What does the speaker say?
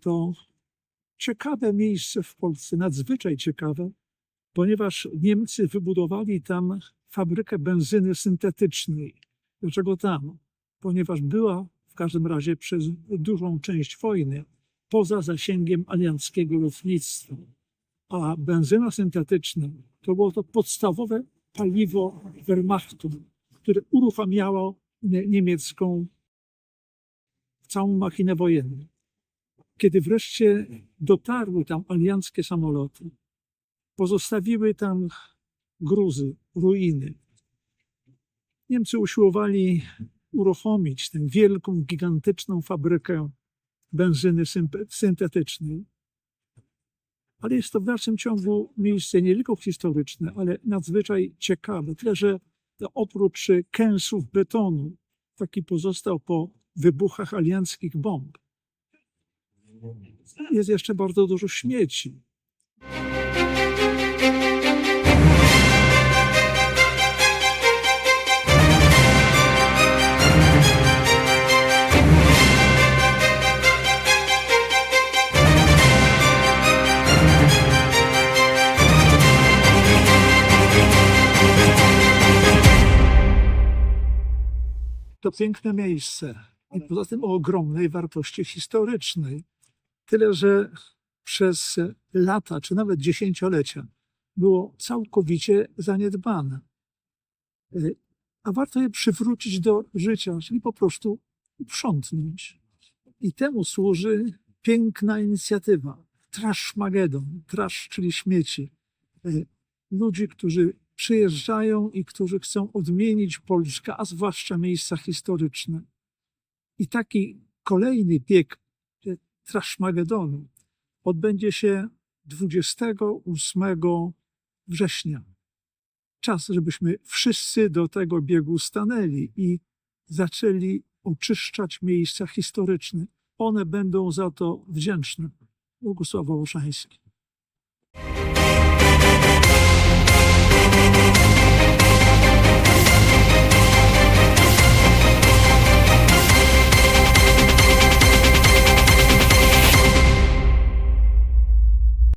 To ciekawe miejsce w Polsce, nadzwyczaj ciekawe, ponieważ Niemcy wybudowali tam fabrykę benzyny syntetycznej. Dlaczego tam? Ponieważ była w każdym razie przez dużą część wojny poza zasięgiem alianckiego lotnictwa. A benzyna syntetyczna to było to podstawowe paliwo Wehrmachtu, które uruchamiało nie- niemiecką całą machinę wojenną. Kiedy wreszcie dotarły tam alianckie samoloty, pozostawiły tam gruzy, ruiny. Niemcy usiłowali uruchomić tę wielką, gigantyczną fabrykę benzyny syntetycznej. Ale jest to w dalszym ciągu miejsce nie tylko historyczne, ale nadzwyczaj ciekawe. Tyle, że oprócz kęsów betonu, taki pozostał po wybuchach alianckich bomb, jest jeszcze bardzo dużo śmieci. To piękne miejsce. I poza tym o ogromnej wartości historycznej. Tyle, że przez lata, czy nawet dziesięciolecia, było całkowicie zaniedbane. Y, A warto je przywrócić do życia, czyli po prostu uprzątnąć. I temu służy piękna inicjatywa. Trash Magedon, trash, czyli śmieci. Y, Ludzi, którzy przyjeżdżają i którzy chcą odmienić Polskę, a zwłaszcza miejsca historyczne. I taki kolejny bieg Trashmagedonu odbędzie się 28 września. Czas, żebyśmy wszyscy do tego biegu stanęli i zaczęli oczyszczać miejsca historyczne. One będą za to wdzięczne. Bogusław Wołoszański.